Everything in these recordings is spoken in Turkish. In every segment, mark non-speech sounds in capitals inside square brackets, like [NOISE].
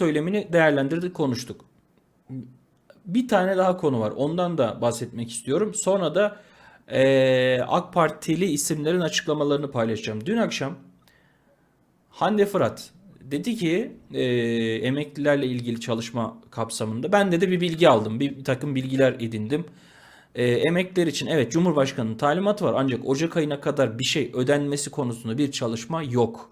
söylemini değerlendirdik, konuştuk. Bir tane daha konu var. Ondan da bahsetmek istiyorum. Sonra da eee, AK Partili isimlerin açıklamalarını paylaşacağım. Dün akşam Hande Fırat dedi ki eee, emeklilerle ilgili çalışma kapsamında ben de de bir bilgi aldım. Bir, bir takım bilgiler edindim. Eee, emekliler için evet Cumhurbaşkanı'nın talimatı var ancak Ocak ayına kadar bir şey ödenmesi konusunda bir çalışma yok.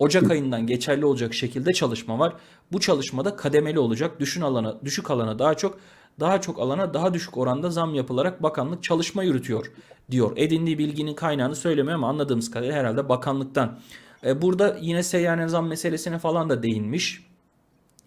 Ocak ayından geçerli olacak şekilde çalışma var. Bu çalışmada kademeli olacak. Düşün alana, düşük alana daha çok, daha çok alana daha düşük oranda zam yapılarak bakanlık çalışma yürütüyor diyor. Edindiği bilginin kaynağını söylemiyor ama anladığımız kadarıyla herhalde bakanlıktan. E, burada yine seyyanen zam meselesine falan da değinmiş.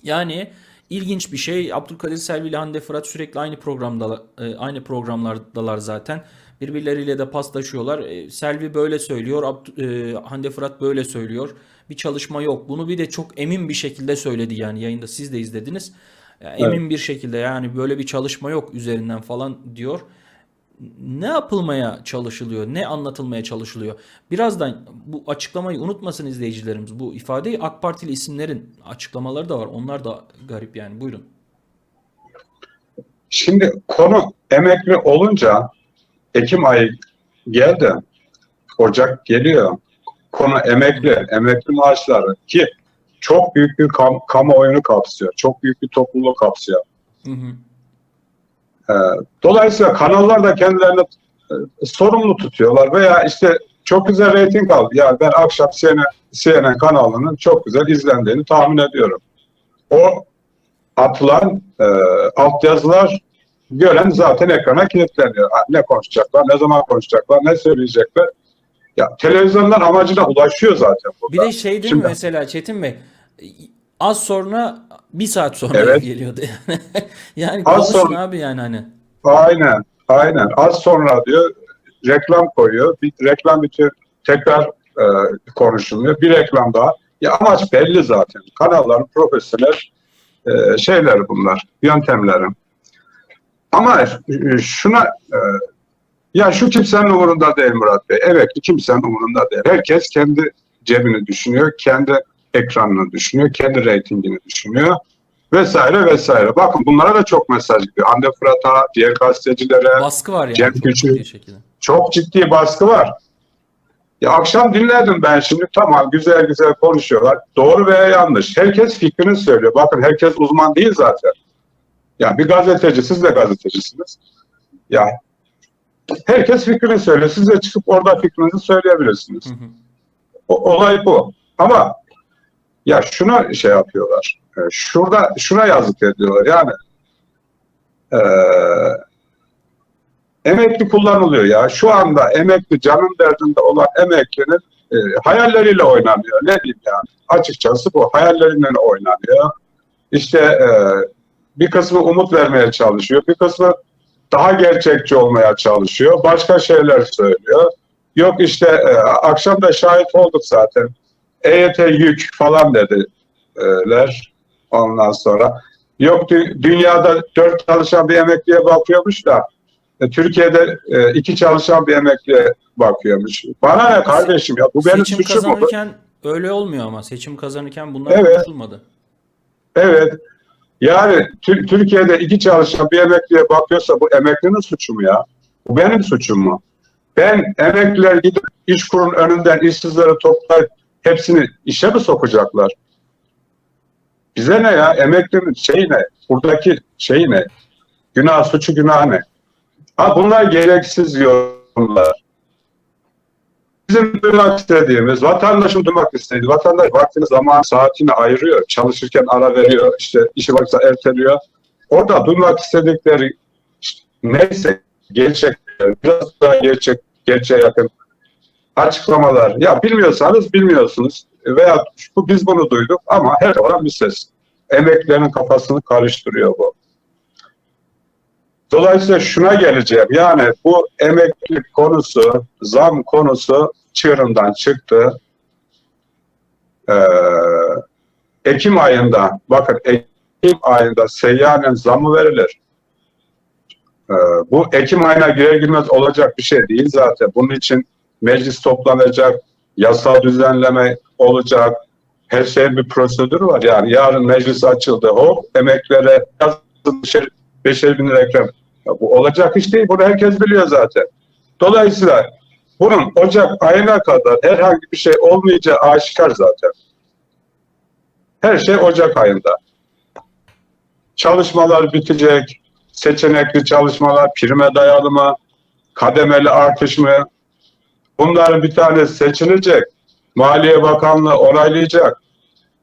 Yani ilginç bir şey. Abdülkadir Selvi ile Hande Fırat sürekli aynı programda e, aynı programlardalar zaten. Birbirleriyle de paslaşıyorlar. E, Selvi böyle söylüyor, Abd- e, Hande Fırat böyle söylüyor. Bir çalışma yok. Bunu bir de çok emin bir şekilde söyledi yani yayında siz de izlediniz. Emin bir şekilde yani böyle bir çalışma yok üzerinden falan diyor. Ne yapılmaya çalışılıyor? Ne anlatılmaya çalışılıyor? Birazdan bu açıklamayı unutmasın izleyicilerimiz. Bu ifadeyi AK Partili isimlerin açıklamaları da var. Onlar da garip yani. Buyurun. Şimdi konu emekli olunca Ekim ayı geldi. Ocak geliyor. Konu emekli, emekli maaşları ki çok büyük bir kam kamuoyunu kapsıyor. Çok büyük bir topluluğu kapsıyor. Hı hı. Ee, dolayısıyla kanallar da kendilerini e, sorumlu tutuyorlar veya işte çok güzel reyting aldı. Yani ben akşam CNN, CNN kanalının çok güzel izlendiğini tahmin ediyorum. O atılan e, altyazılar gören zaten ekrana kilitleniyor. Ne konuşacaklar, ne zaman konuşacaklar, ne söyleyecekler. Ya televizyonlar amacına ulaşıyor zaten Bir burada. de şey değil mi Şimdi- mesela Çetin Bey? Az sonra bir saat sonra Evet. [LAUGHS] geliyordu yani. [LAUGHS] yani Az sonra- abi yani hani. Aynen, aynen. Az sonra diyor reklam koyuyor. Bir reklam bitiyor, tekrar e, konuşuluyor. Bir reklam daha. Ya amaç belli zaten. Kanalların profesyonel e, şeyleri bunlar, yöntemleri. Ama şuna e, ya şu kimsenin umurunda değil Murat Bey. Evet kimsenin umurunda değil. Herkes kendi cebini düşünüyor, kendi ekranını düşünüyor, kendi reytingini düşünüyor vesaire vesaire. Bakın bunlara da çok mesaj gidiyor. Hande Fırat'a, diğer gazetecilere Baskı var yani. Cem Küçük. çok ciddi baskı var. Ya akşam dinledim ben şimdi tamam güzel güzel konuşuyorlar. Doğru veya yanlış. Herkes fikrini söylüyor. Bakın herkes uzman değil zaten. Ya bir gazeteci, siz de gazetecisiniz. Ya herkes fikrini söylüyor. Siz de çıkıp orada fikrinizi söyleyebilirsiniz. Hı hı. O, olay bu. Ama ya şuna şey yapıyorlar. E, Şurada şuna yazık ediyorlar. Yani e, emekli kullanılıyor ya. Şu anda emekli canın derdinde olan emeklinin e, hayalleriyle oynanıyor. Ne diyeyim yani? Açıkçası bu hayalleriyle oynanıyor. İşte e, bir kısmı umut vermeye çalışıyor. Bir kısmı daha gerçekçi olmaya çalışıyor. Başka şeyler söylüyor. Yok işte e, akşam da şahit olduk zaten. EYT yük falan dediler ondan sonra. Yok dü- dünyada dört çalışan bir emekliye bakıyormuş da e, Türkiye'de e, iki çalışan bir emekliye bakıyormuş. Bana ne kardeşim ya bu benim Seçim suçum mu? kazanırken öyle olmuyor ama. Seçim kazanırken bunlar Evet. konuşulmadı. Evet. Yani Tür- Türkiye'de iki çalışan bir emekliye bakıyorsa bu emeklinin suçu mu ya? Bu benim suçum mu? Ben emekliler gidip iş kurun önünden işsizleri toplayıp hepsini işe mi sokacaklar? Bize ne ya? Emeklinin şeyi ne? Buradaki şeyi ne? Günah, suçu günah ne? Ha bunlar gereksiz yorumlar. Bizim duymak istediğimiz, vatandaşın duymak istediği, vatandaş vaktini, zaman, saatini ayırıyor. Çalışırken ara veriyor, işte işi varsa erteliyor. Orada duymak istedikleri işte neyse gerçek, biraz daha gerçek, gerçeğe yakın açıklamalar. Ya bilmiyorsanız bilmiyorsunuz veya bu, biz bunu duyduk ama her zaman bir ses. Emeklilerin kafasını karıştırıyor bu. Dolayısıyla şuna geleceğim. Yani bu emeklilik konusu, zam konusu çığırından çıktı. Ee, Ekim ayında, bakın Ekim ayında seyyanen zamı verilir. Ee, bu Ekim ayına girer girmez olacak bir şey değil zaten. Bunun için meclis toplanacak, yasal düzenleme olacak, her şeyin bir prosedürü var. Yani yarın meclis açıldı. Hop emeklere beşer, beşer bin lira ekrem. Ya bu olacak iş değil. Bunu herkes biliyor zaten. Dolayısıyla bunun Ocak ayına kadar herhangi bir şey olmayacağı aşikar zaten. Her şey Ocak ayında. Çalışmalar bitecek. Seçenekli çalışmalar, prime dayalı mı, kademeli artış mı? Bunların bir tanesi seçilecek. Maliye Bakanlığı onaylayacak.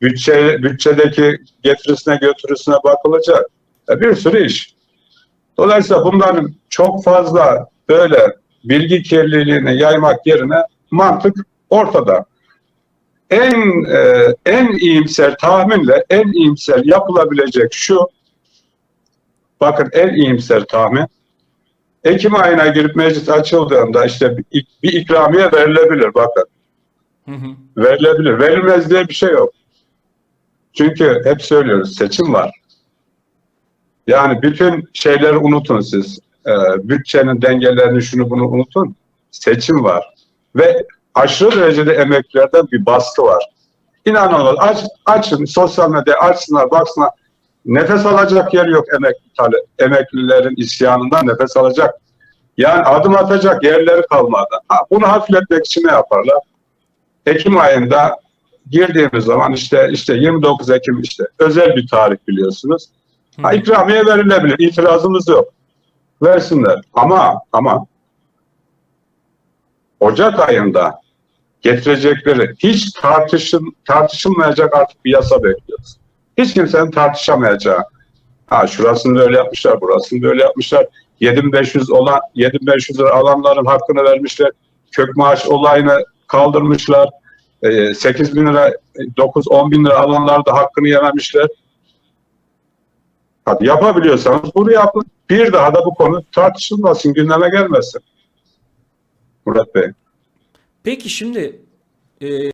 Bütçe, bütçedeki getirisine götürüsüne bakılacak. Ya bir sürü iş. Dolayısıyla bunların çok fazla böyle bilgi kirliliğini yaymak yerine mantık ortada. En e, en iyimser tahminle en iyimser yapılabilecek şu bakın en iyimser tahmin Ekim ayına girip meclis açıldığında işte bir, bir ikramiye verilebilir bakın. Hı hı. Verilebilir. Verilmez diye bir şey yok. Çünkü hep söylüyoruz seçim var. Yani bütün şeyleri unutun siz. Ee, bütçenin dengelerini şunu bunu unutun. Seçim var. Ve aşırı derecede emeklilerden bir baskı var. İnanın aç, açın sosyal medya açsınlar baksınlar. Nefes alacak yer yok emekli, emeklilerin isyanından nefes alacak. Yani adım atacak yerleri kalmadı. Ha, bunu hafifletmek için ne yaparlar? Ekim ayında girdiğimiz zaman işte işte 29 Ekim işte özel bir tarih biliyorsunuz. Ha, ikramiye verilebilir. İtirazımız yok. Versinler. Ama ama Ocak ayında getirecekleri hiç tartışın, tartışılmayacak artık bir yasa bekliyoruz. Hiç kimsenin tartışamayacağı. Ha şurasını da öyle yapmışlar, burasını da öyle yapmışlar. 7500 olan 7500 lira alanların hakkını vermişler. Kök maaş olayını kaldırmışlar. 8 bin lira, 9-10 bin lira alanlar da hakkını yememişler. Hadi yapabiliyorsanız bunu yapın. Bir daha da bu konu tartışılmasın, gündeme gelmesin. Murat Bey. Peki şimdi e,